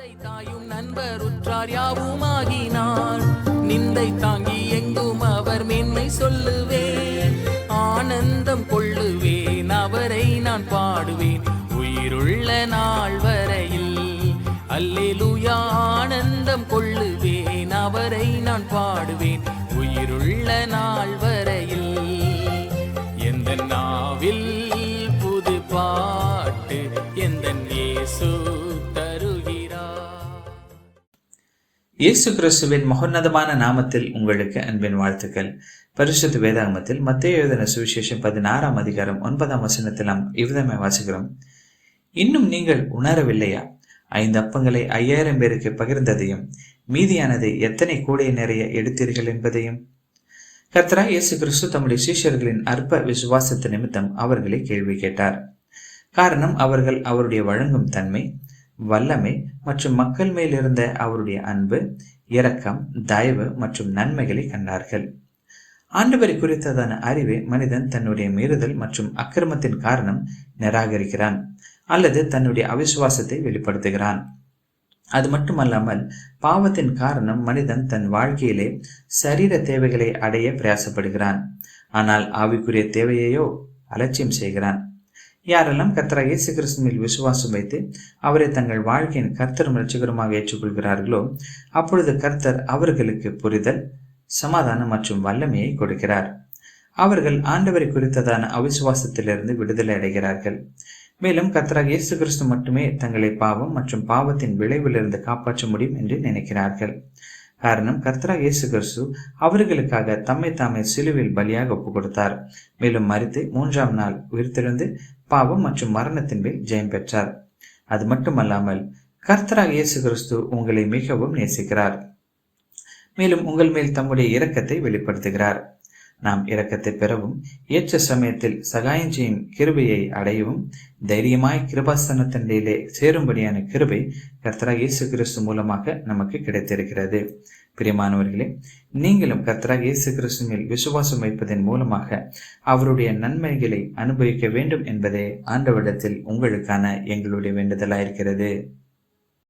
தந்தை தாயும் நண்பர் உற்றார் யாவுமாகினார். நிந்தை தாங்கி எங்கும் அவர் மேன்மை சொல்லுவேன். ஆனந்தம் கொள்ளுவேன் அவரை நான் பாடுவேன். உயிருள்ள நாள் வரையில் அல்லேலூயா ஆனந்தம் கொள்ளுவேன் அவரை நான் பாடுவேன். உயிருள்ள நாள் வரையில் எந்த நாவில் புது பாட்டு எந்த இயேசு இயேசு கிறிஸ்துவின் மகோன்னதமான நாமத்தில் உங்களுக்கு அன்பின் வாழ்த்துக்கள். பரிசுத்த வேதாகமத்தில் மத்திய எழுதின சுவிசேஷம் பதினாறாம் அதிகாரம் ஒன்பதாம் வசனத்தில் நாம் இவ்விதமே வாசிக்கிறோம். இன்னும் நீங்கள் உணரவில்லையா? ஐந்து அப்பங்களை ஐயாயிரம் பேருக்கு பகிர்ந்ததையும் மீதியானதை எத்தனை கூடை நிறைய எடுத்தீர்கள் என்பதையும்? கர்த்தரா இயேசு கிறிஸ்து தம்முடைய சீஷர்களின் அற்ப விசுவாசத்து நிமித்தம் அவர்களை கேள்வி கேட்டார். காரணம் அவர்கள் அவருடைய வழங்கும் தன்மை வல்லமை மற்றும் மக்கள் மேல் இருந்த அவருடைய அன்பு இரக்கம் தயவு மற்றும் நன்மைகளை கண்டார்கள். ஆண்டவரை குறித்ததான அறிவை மனிதன் தன்னுடைய மீறுதல் மற்றும் அக்கிரமத்தின் காரணம் நிராகரிக்கிறான் அல்லது தன்னுடைய அவிசுவாசத்தை வெளிப்படுத்துகிறான். அது மட்டுமல்லாமல் பாவத்தின் காரணம் மனிதன் தன் வாழ்க்கையிலே சரீர தேவைகளை அடைய பிரயாசப்படுகிறான். ஆனால் ஆவிக்குரிய தேவையையோ அலட்சியம் செய்கிறான். யாரெல்லாம் கர்த்தராக இயேசு கிறிஸ்துவில் விசுவாசம் வைத்து அவரை தங்கள் வாழ்க்கையின் கர்த்தரும் ரட்சகருமாக ஏற்றுக்கொள்கிறார்களோ அப்பொழுது கர்த்தர் அவர்களுக்கு புரிதல் சமாதானம் மற்றும் வல்லமையை கொடுக்கிறார். அவர்கள் ஆண்டவரை குறித்ததான அவிசுவாசத்திலிருந்து விடுதலை அடைகிறார்கள். மேலும் கர்த்தராக இயேசு கிறிஸ்து மட்டுமே தங்களை பாவம் மற்றும் பாவத்தின் விளைவிலிருந்து காப்பாற்ற முடியும் என்று நினைக்கிறார்கள். காரணம் கர்த்தராக இயேசு கிறிஸ்து அவர்களுக்காக தம்மை தாமே சிலுவில் பலியாக ஒப்பு கொடுத்தார் மேலும் மறித்து மூன்றாம் நாள் உயிர்த்தெழுந்து பாவம் மற்றும் மரணத்தின் மேல் ஜெயம் பெற்றார். அது மட்டுமல்லாமல் கர்த்தராக இயேசு கிறிஸ்து உங்களை மிகவும் நேசிக்கிறார். மேலும் உங்கள் மேல் தம்முடைய இரக்கத்தை வெளிப்படுத்துகிறார். நாம் இரக்கத்தை பெறவும் ஏற்ற சமயத்தில் சகாயம் செய்யும் கிருபையை அடையவும் தைரியமாய் கிருபாசனத்தண்டையிலே சேரும்படியான கிருபை கர்த்தரா இயேசு கிறிஸ்து மூலமாக நமக்கு கிடைத்திருக்கிறது. பிரியமானவர்களே நீங்களும் கர்த்தராக இயேசு கிறிஸ்து மேல் விசுவாசம் வைப்பதன் மூலமாக அவருடைய நன்மைகளை அனுபவிக்க வேண்டும் என்பதே ஆண்டவரிடத்தில் உங்களுக்கான எங்களுடைய வேண்டுதலாயிருக்கிறது.